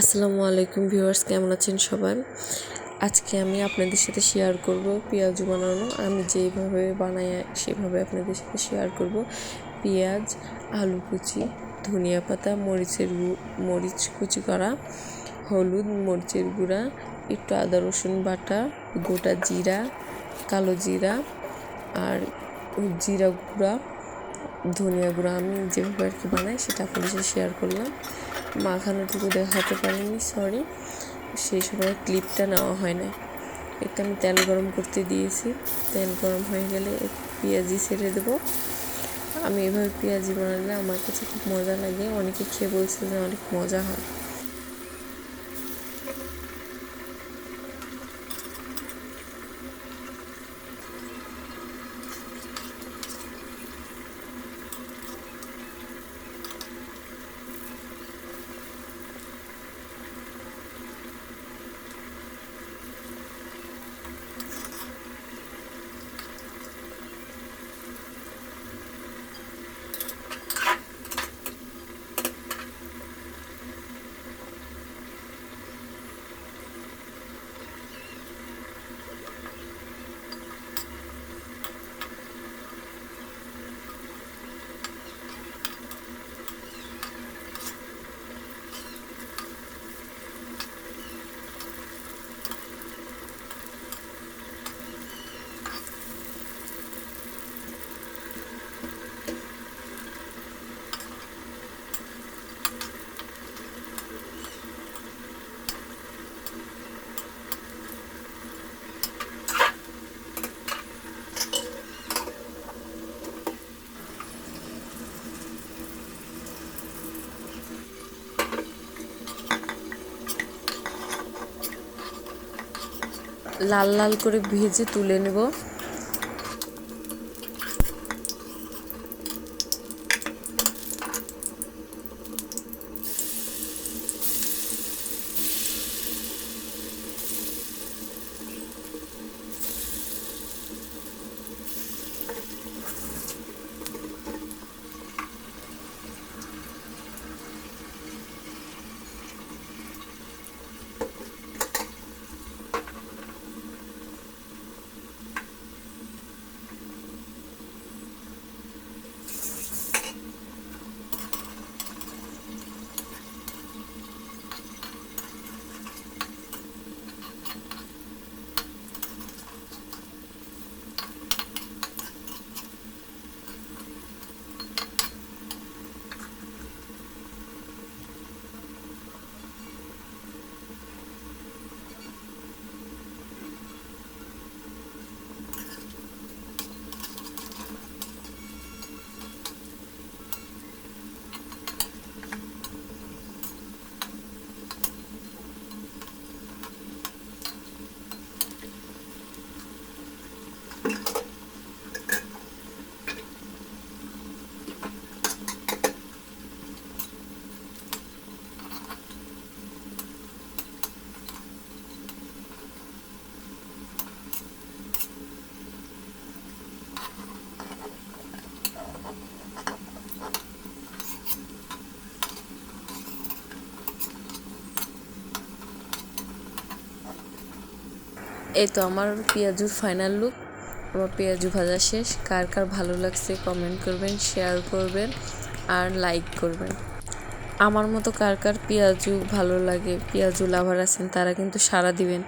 আসসালামু আলাইকুম ভিউয়ার্স, কেমন আছেন সবাই? আজকে আমি আপনাদের সাথে শেয়ার করব পেঁয়াজু বানানো। আমি যেইভাবে বানাই, সেভাবে আপনাদের সাথে শেয়ার করব। পেঁয়াজ, আলু কুচি, ধনিয়া পাতা, মরিচের মরিচ কুচি করা, হলুদ, মরিচের গুঁড়া, একটু আদা, রসুন বাটা, গোটা জিরা, কালো জিরা, আর জিরা গুঁড়া ধনিয়া গুঁড়া আমি যেভাবে আর কি বানাই সেটা আপনাদের সাথে শেয়ার করলাম। মাখানোটুকু দেখাতে পারিনি সরি সেই সময় ক্লিপটা নেওয়া হয় না এটা আমি তেল গরম করতে দিয়েছি। তেল গরম হয়ে গেলে পেঁয়াজি ছেড়ে দেবো। আমি এভাবে পেঁয়াজি বানালে আমার কাছে খুব মজা লাগে। অনেকে খেয়ে বলছে যে অনেক মজা হয়। লাল লাল করে ভেজে তুলে নেব। এই তো আমার পেঁয়াজুর ফাইনাল লুক আমার পেঁয়াজু ভাজা শেষ। কার কার ভালো লাগছে কমেন্ট করবেন শেয়ার করবেন আর লাইক করবেন। আমার মতো কার কার পেঁয়াজু ভালো লাগে, পেঁয়াজু লাভার আছেন তারা কিন্তু সাড়া দিবেন।